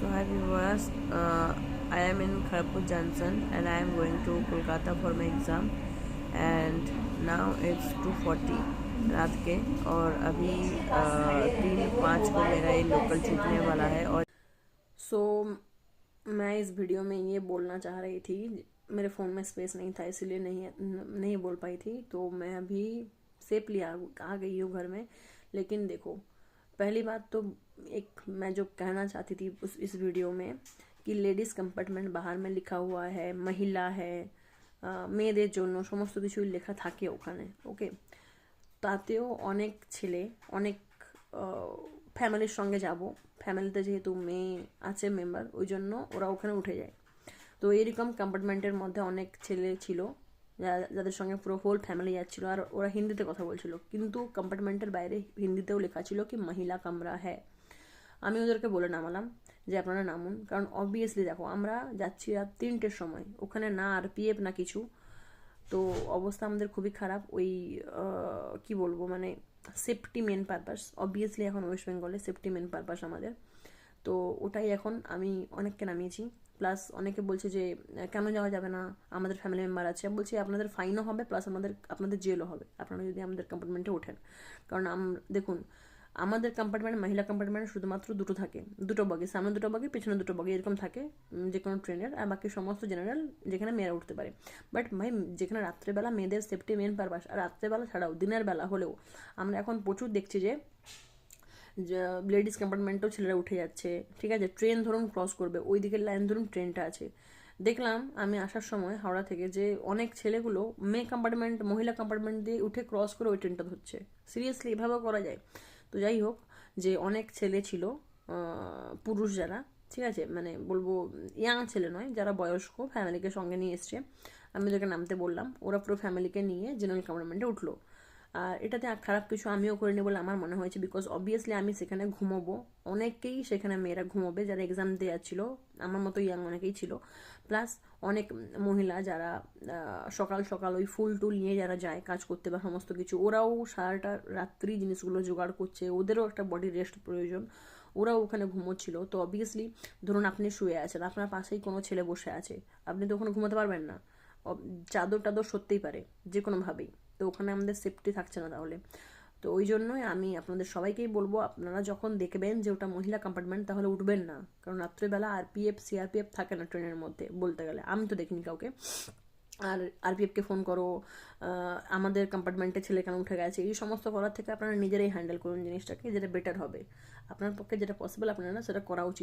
So hi viewers, uh, I am in Kharagpur Junction and I am going to Kolkata for my exam. And now it's 2:40 रात के और अभी uh, तीन पाँच को मेरा ये लोकल छूटने वाला है और सो so, मैं इस वीडियो में ये बोलना चाह रही थी मेरे फ़ोन में स्पेस नहीं था इसीलिए नहीं नहीं बोल पाई थी। तो मैं अभी सेफली आ गई हूँ घर में। लेकिन देखो पहली बात तो एक मैं जो कहना चाहती थी उस इस वीडियो में कि लेडीज़ कंपार्टमेंट बाहर में लिखा हुआ है महिला है আহ, মেয়েদের জন্য সমস্ত কিছুই লেখা থাকে ওখানে ওকে তাতেও অনেক ছেলে অনেক ফ্যামিলির সঙ্গে যাব ফ্যামিলিতে যেহেতু মেয়ে আছে মেম্বার ওই জন্য ওরা ওখানে উঠে যায় তো এরকম কম্পার্টমেন্টের মধ্যে অনেক ছেলে ছিল যা- যাদের সঙ্গে পুরো হোল ফ্যামিলি যাচ্ছিল, আর ওরা হিন্দিতে কথা বলছিল। কিন্তু কম্পার্টমেন্টের বাইরে হিন্দিতেও লেখা ছিল কি মহিলা কামরা হ্যাঁ। আমি ওদেরকে বলে নামালাম যে, আপনারা নামুন। কারণ অবভিয়াসলি দেখো, আমরা যাচ্ছি রাত তিনটের সময়। ওখানে না আর পিএফ না কিছু। তো অবস্থা আমাদের খুবই খারাপ। ওই কি বলব মানে সেফটি মেন পারপাস অবভিয়াসলি এখন ওয়েস্ট বেঙ্গলে সেফটি মেন পারপাস আমাদের। তো ওটাই এখন আমি অনেককে নামিয়েছি। প্লাস অনেকে বলছে যে কেন যাওয়া যাবে না? আমাদের ফ্যামিলি মেম্বার আছে। বলছি, আপনাদের ফাইনও হবে প্লাস আমাদের, আপনাদের জেলও হবে। আপনারা যদি আমাদের কম্পার্টমেন্টে ওঠেন। কারণ দেখুন, আমাদের কম্পার্টমেন্ট মহিলা কম্পার্টমেন্ট শুধুমাত্র দুটো থাকে। দুটো বগি সামনে দুটো বগি পেছনে দুটো বগি এরকম থাকে যে কোনো ট্রেনের আর বাকি সমস্ত জেনারেল যেখানে মেয়েরা উঠতে পারে। বাট ভাই, যেখানে রাত্রেবেলা মেয়েদের সেফটি মেন পারপাস আর রাত্রেবেলা ছাড়াও দিনের বেলা হলেও আমরা এখন প্রচুর দেখছি যে লেডিস কম্পার্টমেন্টেও ছেলেরা উঠে যাচ্ছে, ঠিক আছে? ট্রেন ধরুন ক্রস করবে, ওই দিকের লাইন ধরুন ট্রেনটা আছে। দেখলাম আমি আসার সময় হাওড়া থেকে যে অনেক ছেলেগুলো মেয়ে কম্পার্টমেন্ট, মহিলা কম্পার্টমেন্ট দিয়ে উঠে ক্রস করে ওই ট্রেনটা ধরছে। সিরিয়াসলি এভাবেও করা যায়? তো যাই হোক, যে অনেক ছেলে ছিল পুরুষ যারা, ঠিক আছে? মানে বলব ইয়াং ছেলে নয়, যারা বয়স্ক ফ্যামিলিকে সঙ্গে নিয়ে এসছে। আমি ওদেরকে নামতে বললাম, ওরা পুরো ফ্যামিলিকে নিয়ে জেনারেল কম্পার্টমেন্টে উঠল। আর এটাতে আর খারাপ কিছু আমিও করে করিনি বলে আমার মনে হয়েছে বিকজ অবভিয়াসলি আমি সেখানে ঘুমোবো। অনেকেই সেখানে মেয়েরা ঘুমোবে যারা এক্সাম দিয়ে ছিল, আমার মতো ইয়াং অনেকেই ছিল। প্লাস অনেক মহিলা যারা সকাল সকাল ওই ফুল টুল নিয়ে যারা যায় কাজ করতে বা সমস্ত কিছু, ওরাও সারাটা রাত্রি জিনিসগুলো জোগাড় করছে, ওদেরও একটা বডি রেস্ট প্রয়োজন। ওরাও ওখানে ঘুমোচ্ছিল। তো অবভিয়াসলি ধরুন আপনি শুয়ে আছেন, আপনার পাশেই কোনো ছেলে বসে আছে, আপনি তো ওখানে ঘুমাতে পারবেন না। চাদর টাদর সত্যিই পারে যে কোনোভাবেই তো ওখানে আমাদের সেফটি থাকছে না তাহলে। তো ওই জন্যই আমি আপনাদের সবাইকেই বলব, আপনারা যখন দেখবেন যে ওটা মহিলা কম্পার্টমেন্ট তাহলে উঠবেন না। কারণ রাত্রেবেলা আরপিএফ সিআরপিএফ থাকে না ট্রেনের মধ্যে, বলতে গেলে। আমি তো দেখিনি কাউকে। আর আরপিএফকে ফোন করো আমাদের কম্পার্টমেন্টে ছেলে কেন উঠে গেছে, এই সমস্ত করার থেকে আপনারা নিজেরাই হ্যান্ডেল করুন জিনিসটাকে, যেটা বেটার হবে। আপনার পক্ষে যেটা পসিবল আপনারা সেটা করা উচিত।